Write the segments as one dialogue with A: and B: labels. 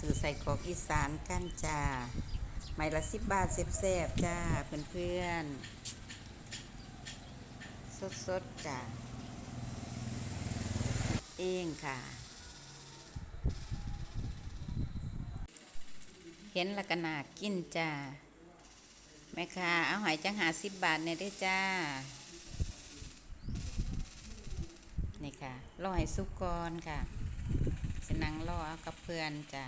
A: สู่อใส่กรอกอีสานกันจ้าไม้ละสิบบาทแซ่บๆจ้าเพื่อนๆสดๆจ้าเองค่ะ เห็นละกนากินจ้าแม่ค้าเอาหอยจังหาสิบบาทเนี่ยด้วยจ้านี่ค่ะรอให้สุกก่อนค่ะ สนังรอเอากับเพื่อนจ้ะ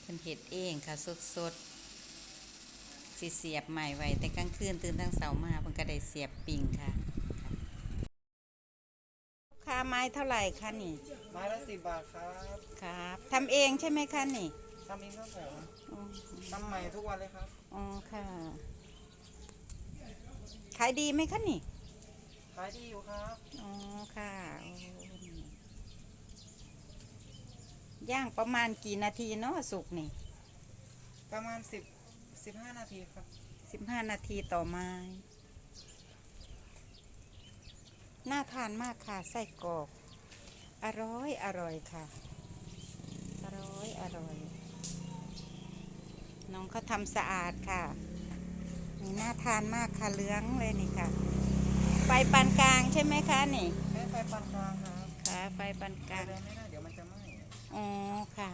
A: เพิ่นเห็ดเองค่ะสดสดๆสิเสียบใหม่ไว้ แต่กลางคืนตื่นตั้งเสามาเพิ่นก็ได้เสียบปิ่งค่ะค่ะค่าไม้เท่าไหร่คะนี่
B: ไม้ละสิบบาทครับ
A: ครับทำเองใช่ไหมคะนี่
B: ทำเองครับผม
A: อ๋อ
B: ทำใหม่ทุกวันเลยครับ
A: อ๋อค่ะ ขายดีไหมคะนี่
B: ขายดีอยู่ครับ
A: อ๋อค่ะโอ้ย่างประมาณกี่นาทีเนาะสุกนี่
B: ประมาณสิบสิบห้านาทีครับ
A: สิบห้านาทีต่อไม้น่าทานมากค่ะไส้กรอกอร่อยอร่อยค่ะ อร่อยอร่อย น้องเขาทำสะอาดค่ะ นี่น่าทานมากค่ะเหลื้องเลยนี่ค่ะ ไฟปานกลางใช่ไหมคะนี่
B: แค่ไฟปานกลางครับ
A: ค่ะไฟปานก
B: ไฟ
A: ลาง
B: แรงไม่ได้เดี๋ยวมันจะไหม้
A: อ๋อค่ะ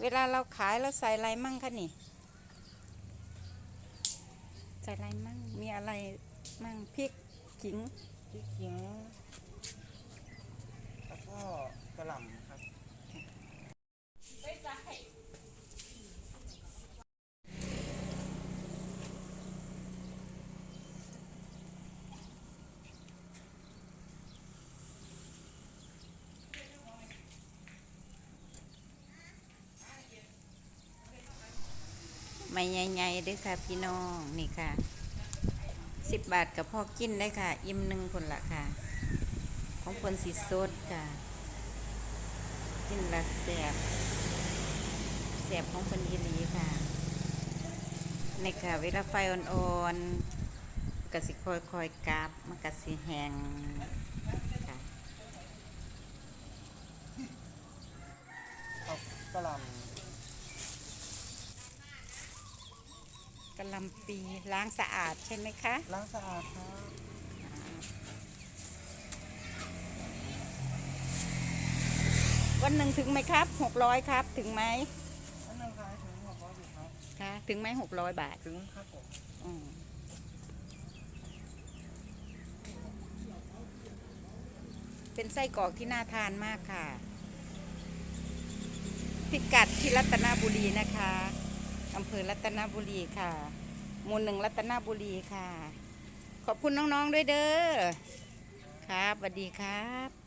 A: เวลาเราขายเราใส่อะไรมั่งคะนี่ ใส่อะไรมั่ง มีอะไรมั่งพริกขิง
B: พริกขิงแล้วก็กระหล่ำ
A: ไม่ใหญ่ๆด้วยค่ะพี่น้องนี่ค่ะสิบบาทกับพ่อกินได้ค่ะ อิ่มหนึ่งคนละค่ะ ของคนสีสดค่ะ กินละแสบแสบของคนยีหลีค่ะนี่ค่ะ เวลาไฟอ่อนๆกะสิค่อยๆกราบมันกะสิแห้งค่ะ
B: เอากระหล่
A: กะหลำปีล้างสะอาดใช่ไหมคะำ
B: ล้างสะอาดครับ
A: วันหนึ่งถึงไหมครับหกร้อยครับ ถึงไหม
B: อันนึงขายถึงหกร้อยอยู่ครับ
A: คะถึงไหมหกร้อยบาท
B: ถึงครับผม
A: อืมเป็นไส้กรอกที่น่าทานมากค่ะ พิกัดที่รัตนบุรีนะคะอำเภอ รัตนบุรีค่ะ หมู่หนึ่งรัตนบุรีค่ะ ขอบคุณน้องๆด้วยเด้อ ครับสวัสดีครับ